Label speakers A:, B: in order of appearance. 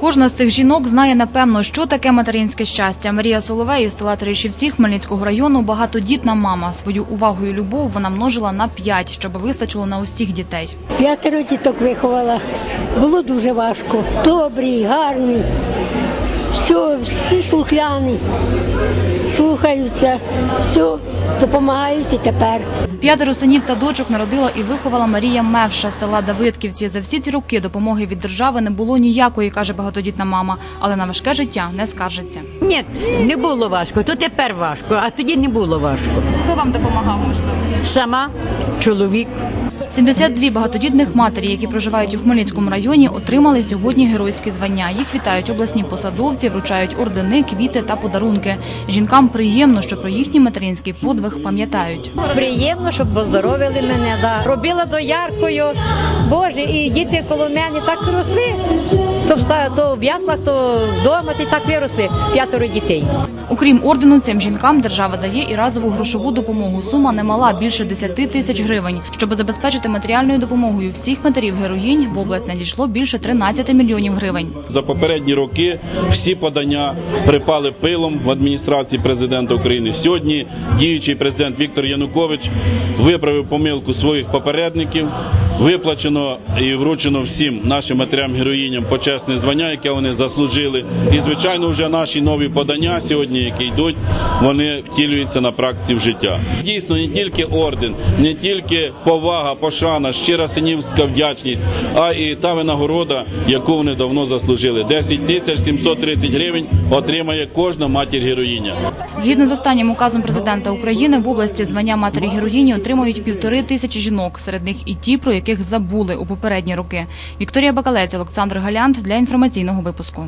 A: Кожна з цих жінок знає напевно, що таке материнське щастя. Марія Соловей із села Тришівці Хмельницького району багатодітна мама. Свою увагу і любов вона множила на п'ять, щоб вистачило на усіх дітей.
B: П'ятеро діток виховала. Було дуже важко. Добрі, гарні. Все, всі слухляні, слухаються, все, допомагають і тепер.
A: П'ятеро синів та дочок народила і виховала Марія Мевша з села Давидківці. За всі ці роки допомоги від держави не було ніякої, каже багатодітна мама, але на важке життя не скаржиться.
C: Ні, не було важко, то тепер важко, а тоді не було важко.
A: Хто вам допомагав? Можливо?
C: Сама, чоловік.
A: 72 багатодітних матері, які проживають у Хмельницькому районі, отримали сьогодні геройські звання. Їх вітають обласні посадовці, вручають ордени, квіти та подарунки. Жінкам приємно, що про їхній материнський подвиг пам'ятають.
D: Приємно, щоб поздоровили мене. Да. Робила дояркою. Боже, і діти коло мене так росли. То все, то в яслах, то вдома, то й так виросли. П'ятеро дітей.
A: Окрім ордену, цим жінкам держава дає і разову грошову допомогу. Сума немала більше 10 тисяч гривень. Щоб забезпечити матеріальною допомогою всіх матерів героїнь, в область надійшло більше 13 мільйонів гривень.
E: За попередні роки всі подання припали пилом в адміністрації президента України. Сьогодні діючий президент Віктор Янукович виправив помилку своїх попередників. Виплачено і вручено всім нашим матерям героїням почесне звання, яке вони заслужили. І звичайно, вже наші нові подання сьогодні, які йдуть, вони втілюються на практиці в життя. Дійсно, не тільки орден, не тільки повага, пошана, щира синівська вдячність, а і та винагорода, яку вони давно заслужили. 10 тисяч 730 гривень отримає кожна матір героїня.
A: Згідно з останнім указом президента України, в області звання матері героїні отримують півтори тисячі жінок, серед них і ті, про яких забули у попередні роки. Вікторія Бакалець, Олександр Галянт для інформаційного випуску.